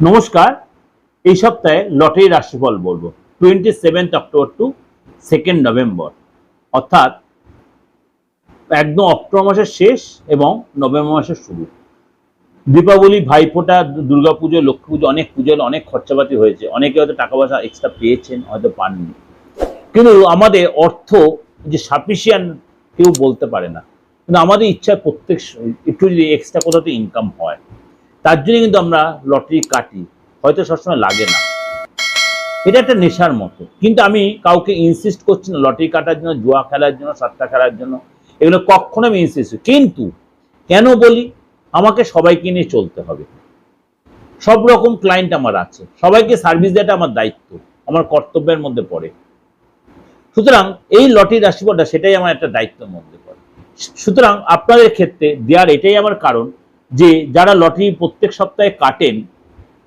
নমস্কার, এই সপ্তাহে লটারি রাশিফল বলব। Twenty seventh October to second November অর্থাৎ একদম অক্টোবর মাসের শেষ এবং নভেম্বর মাসের শুরু। দীপাবলি, ভাইফোঁটা দুর্গাপুজো লক্ষ্মী পুজো, অনেক পুজোর অনেক খরচাপাতি হয়েছে। অনেকে হয়তো টাকা পয়সা এক্সট্রা পেয়েছেন, হয়তো পাননি। কিন্তু আমাদের অর্থ যে সাফিসিয়ান কেউ বলতে পারে না। কিন্তু আমাদের ইচ্ছা প্রত্যেক একটু যদি এক্সট্রা কোথাও ইনকাম হয় তার জন্য কিন্তু আমরা লটারি কাটি। হয়তো সবসময় লাগে না। এটা একটা নেশার মতো। কিন্তু আমি কাউকে ইনসিস্ট করছি না লটারি কাটার জন্য, জুয়া খেলার জন্য, সাতটা খেলার জন্য। এগুলো কখনো আমি ইনসিস্ট কিন্তু কেন বলি? আমাকে সবাইকে নিয়ে চলতে হবে। সব রকম ক্লায়েন্ট আমার আছে। সবাইকে সার্ভিস দেওয়াটা আমার দায়িত্ব। আমার কর্তব্যের মধ্যে পড়ে। সুতরাং এই লটারি রাশিফলটা সেটাই আমার একটা দায়িত্বের মধ্যে পড়ে। সুতরাং আপনাদের ক্ষেত্রে দেওয়ার এটাই আমার কারণ। যে যারা লটারি প্রত্যেক সপ্তাহে কাটেন,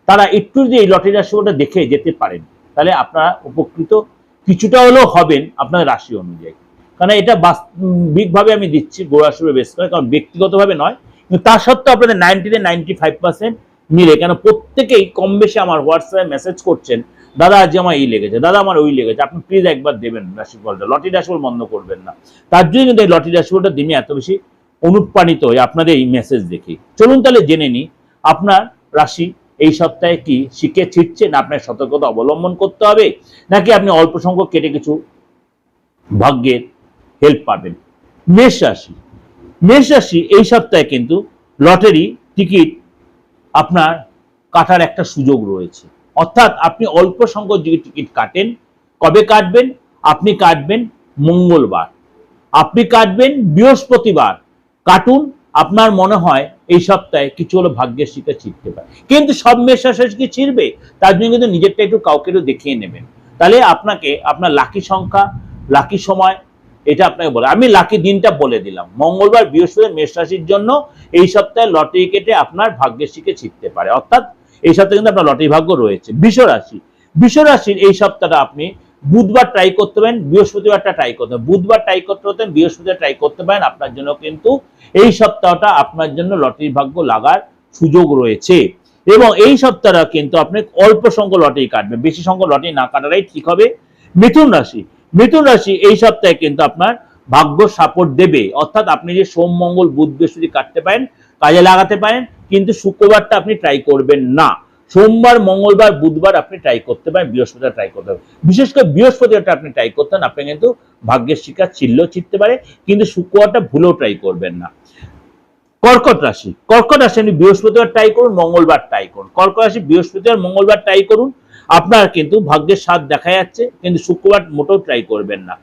তারা একটু যদি এই লটারি রাশিফলটা দেখে যেতে পারেন, তাহলে আপনারা উপকৃত। কিছুটা হলেও হবেন আপনার রাশি অনুযায়ী। কারণ এটা বাস্তবিকভাবে আমি দিচ্ছি গোড়াশুরে বেশ করে, কারণ ব্যক্তিগতভাবে নয়। কিন্তু তা সত্ত্বেও আপনাদের নাইনটিতে নাইনটি ফাইভ পার্সেন্ট মিলে কেন প্রত্যেকেই কম বেশি আমার হোয়াটসঅ্যাপে মেসেজ করছেন, দাদা আজ আমার এই লেগেছে, দাদা, আমার ওই লেগেছে, আপনি প্লিজ একবার দেবেন রাশিফলটা, লটারি রাশিফল বন্ধ করবেন না। তার জন্য কিন্তু এই লটারি রাশিফলটা দিনে এত বেশি অনুপ্রাণিত হয়ে আপনাদের এই মেসেজ দেখি। চলুন তাহলে জেনে নিই, আপনার রাশি এই সপ্তাহে কি শিখে ছিটছে না আপনার সতর্কতা অবলম্বন করতে হবে, নাকি আপনি অল্প সংখ্যক কেটে কিছু ভাগ্যের হেল্প পাবেন? মেষ রাশি মেষ রাশি এই সপ্তাহে কিন্তু লটারি টিকিট আপনার কাটার একটা সুযোগ রয়েছে। অর্থাৎ আপনি অল্প সংখ্যক যদি টিকিট কাটেন, কবে কাটবেন? আপনি কাটবেন মঙ্গলবার। আপনি কাটবেন বৃহস্পতিবার। কাটুন আপনার মনে হয় এই সপ্তাহে কিছু হলো ভাগ্যের শিখে ছিটতে পারে কিন্তু সব মেষাশেষ কি ছিড়বে তার জন্য কিন্তু নিজেরটা একটু কাউকে একটু দেখিয়ে নেবেন। তাহলে আপনাকে আপনার লাকি সংখ্যা, লাকি সময়, এটা আপনাকে বলে আমি লাকি দিনটা বলে দিলাম। মঙ্গলবার, বৃহস্পতি, মেষ রাশির জন্য এই সপ্তাহে লটারি কেটে আপনার ভাগ্যের শিখে ছিটতে পারে। অর্থাৎ এই সপ্তাহে কিন্তু আপনার লটারি ভাগ্য রয়েছে। বিষ রাশি বিষ রাশির এই সপ্তাহটা আপনি বুধবার ট্রাই করতে পারেন বৃহস্পতিবারটা ট্রাই করতে বুধবার ট্রাই করতে হতেন বৃহস্পতিবার ট্রাই করতে পারেন, আপনার জন্য কিন্তু এই সপ্তাহটা আপনার জন্য লটারি ভাগ্য লাগার সুযোগ রয়েছে। এবং এই সপ্তাহটা কিন্তু আপনি অল্প সংখ্যক লটারি কাটবেন, বেশি সংখ্যক লটারি না কাটাটাই ঠিক হবে। মিথুন রাশি মিথুন রাশি এই সপ্তাহে কিন্তু আপনার ভাগ্য সাপোর্ট দেবে। অর্থাৎ আপনি যে সোম, মঙ্গল, বুধ, বৃহস্পতি কাটতে পারেন, কাজে লাগাতে পারেন, কিন্তু শুক্রবারটা আপনি ট্রাই করবেন না। সোমবার, মঙ্গলবার, বুধবার আপনি ট্রাই করতে পারেন, বৃহস্পতিবার ট্রাই করতে পারেন। বিশেষ করে বৃহস্পতিবারটা আপনি ট্রাই করতেন আপনি কিন্তু ভাগ্যের শিকার ছিললেও ছিটতে পারে, কিন্তু শুক্রবারটা ভুলেও ট্রাই করবেন না। কর্কট রাশি কর্কট রাশি আপনি বৃহস্পতিবার ট্রাই করুন, মঙ্গলবার ট্রাই করুন। কর্কট রাশি বৃহস্পতিবার, মঙ্গলবার ট্রাই করুন, আপনার কিন্তু ভাগ্যের স্বাদ দেখা যাচ্ছে, কিন্তু শুক্রবার মোটেও ট্রাই করবেন না।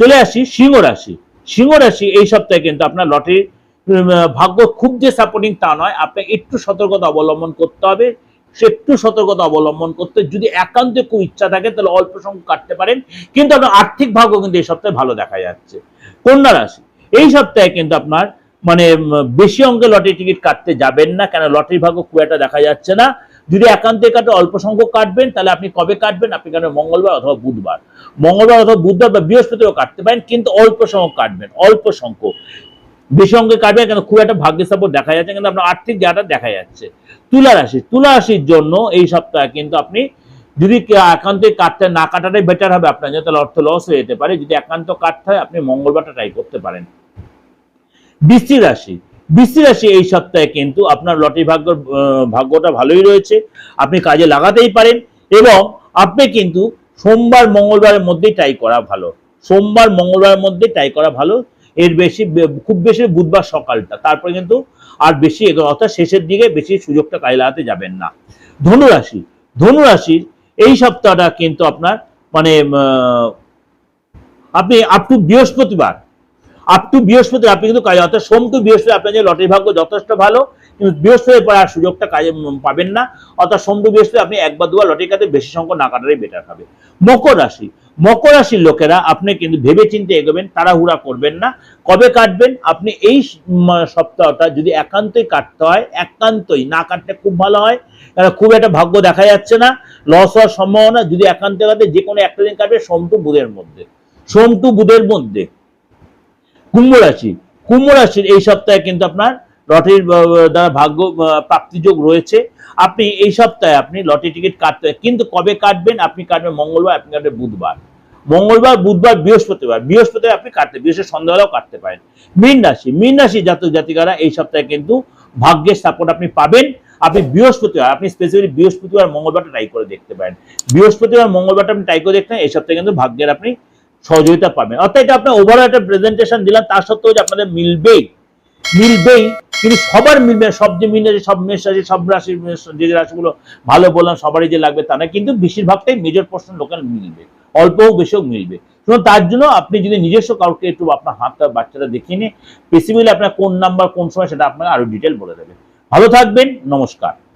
চলে আসি, সিংহ রাশি। সিংহ রাশি এই সপ্তাহে কিন্তু আপনার লটারির ভাগ্য খুব যে সাপোর্টিং তা নয়, আপনাকে একটু সতর্কতা অবলম্বন করতে হবে। সে একটু সতর্কতা অবলম্বন করতে, যদি একান্তে খুব ইচ্ছা থাকে, তাহলে অল্প সংখ্যক কাটতে পারেন। কিন্তু আপনার আর্থিক ভাগ্য কিন্তু এই সপ্তাহে ভালো দেখা যাচ্ছে। কন্যা রাশি, এই সপ্তাহে কিন্তু আপনার মানে বেশি অঙ্কে লটারি টিকিট কাটতে যাবেন না, কেন লটারি ভাগ্য খুব একটা দেখা যাচ্ছে না। যদি একান্তে কাটে, অল্প সংখ্যক কাটবেন, তাহলে আপনি কবে কাটবেন? আপনি কেন মঙ্গলবার অথবা বুধবার? মঙ্গলবার অথবা বুধবার বা বৃহস্পতিবার কাটতে পারেন, কিন্তু অল্প সংখ্যক কাটবেন, অল্প সংখ্যক। বেশি অঙ্কে কাটবেন, কেন খুব একটা ভাগ্য সাপোর্ট দেখা যাচ্ছে কিন্তু আপনার আর্থিক জায়গাটা দেখা যাচ্ছে। তুলা রাশি, তুলা রাশির জন্য এই সপ্তাহে কিন্তু আপনি যদি একান্তে কাটতে না কাটাটাই বেটার হবে আপনার জন্য, তাহলে অর্থ লস হয়ে যেতে পারে। যদি একান্ত কাটতে হয়, আপনি মঙ্গলবারটা ট্রাই করতে পারেন। বৃষ্টি রাশি বৃষ্টি রাশি এই সপ্তাহে কিন্তু আপনার লটারি ভাগ্য ভাগ্যটা ভালোই রয়েছে, আপনি কাজে লাগাতেই পারেন এবং আপনি কিন্তু সোমবার, মঙ্গলবারের মধ্যেই ট্রাই করা ভালো। সোমবার, মঙ্গলবারের মধ্যে ট্রাই করা ভালো। এর বেশি খুব বেশি বুধবার সকালটা। তারপরে কিন্তু আর বেশি অর্থাৎ শেষের দিকে বেশি সুযোগটা কাজে লাগাতে যাবেন না। ধনুরাশি, ধনুরাশির এই সপ্তাহটা কিন্তু আপনার মানে আপনি আপ টু বৃহস্পতিবার আপ টু বৃহস্পতি আপনি কিন্তু কাজে অর্থাৎ সোম টু বৃহস্পতি আপনার যে লটারি ভাগ্য যথেষ্ট ভালো, কিন্তু বৃহস্পতি পরে আর সুযোগটা কাজে পাবেন না। অর্থাৎ সোম টু বৃহস্পতি আপনি একবার দুবার লটারি কাটে বেশি সংখ্যক না কাটারই বেটার হবে। মকর রাশি মকর রাশির লোকেরা আপনি কিন্তু ভেবে চিন্তে এগোবেন, তাড়াহুড়া করবেন না। কবে কাটবেন? আপনি এই সপ্তাহটা যদি একান্তই কাটতে হয়, একান্তই না কাটলে খুব ভালো হয়। কারণ খুব একটা ভাগ্য দেখা যাচ্ছে না লস হওয়ার সম্ভাবনা যদি একান্তে কাটে, যে কোনো একটা দিন কাটবে, সোম টু বুধের মধ্যে। সোম টু বুধের মধ্যে। কুম্ভ রাশি। কুম্ভ রাশির এই সপ্তাহে কিন্তু আপনার লটারির দ্বারা ভাগ্য প্রাপ্তিযোগ রয়েছে। আপনি এই সপ্তাহে আপনি লটারি টিকিট কাটতে, কিন্তু কবে কাটবেন? আপনি কাটবেন মঙ্গলবার, আপনি কাটবেন বুধবার। মঙ্গলবার, বুধবার, বৃহস্পতিবার। বৃহস্পতিবার আপনি কাটতে বৃহস্পতি সন্ধ্যাবেলাও কাটতে পারেন। মীন রাশি মীন রাশি জাতক জাতিকারা এই সপ্তাহে কিন্তু ভাগ্যের সাপোর্ট আপনি পাবেন। আপনি বৃহস্পতিবার, আপনি স্পেসিফিক বৃহস্পতিবার মঙ্গলবারটা ট্রাই করে দেখতে পারেন। বৃহস্পতিবার মঙ্গলবারটা আপনি ট্রাই করে দেখতে এই সপ্তাহে কিন্তু ভাগ্যের আপনি সহযোগিতা পাবেন। অর্থাৎ এটা আপনার ওভারঅল একটা প্রেজেন্টেশন দিলাম তার সত্ত্বেও যে আপনাদের মিলবেই মিলবেই, কিন্তু সবার মিলবে সব যে মিলে সব মেষ রাশি সব রাশি যে রাশিগুলো ভালো বললাম, সবারই যে লাগবে তা না কিন্তু বেশিরভাগটাই মেজর পোর্শন লোকাল মিলবে অল্প হোক মিলবে। শুনুন তার জন্য আপনি যদি নিজস্ব কাউকে একটু আপনার হাতটা, বাচ্চাটা দেখিয়ে নিয়ে স্পেসিফিকলি আপনার কোন নাম্বার কোন সময়, সেটা আপনাকে আরও ডিটেল বলে দেবে। ভালো থাকবেন, নমস্কার।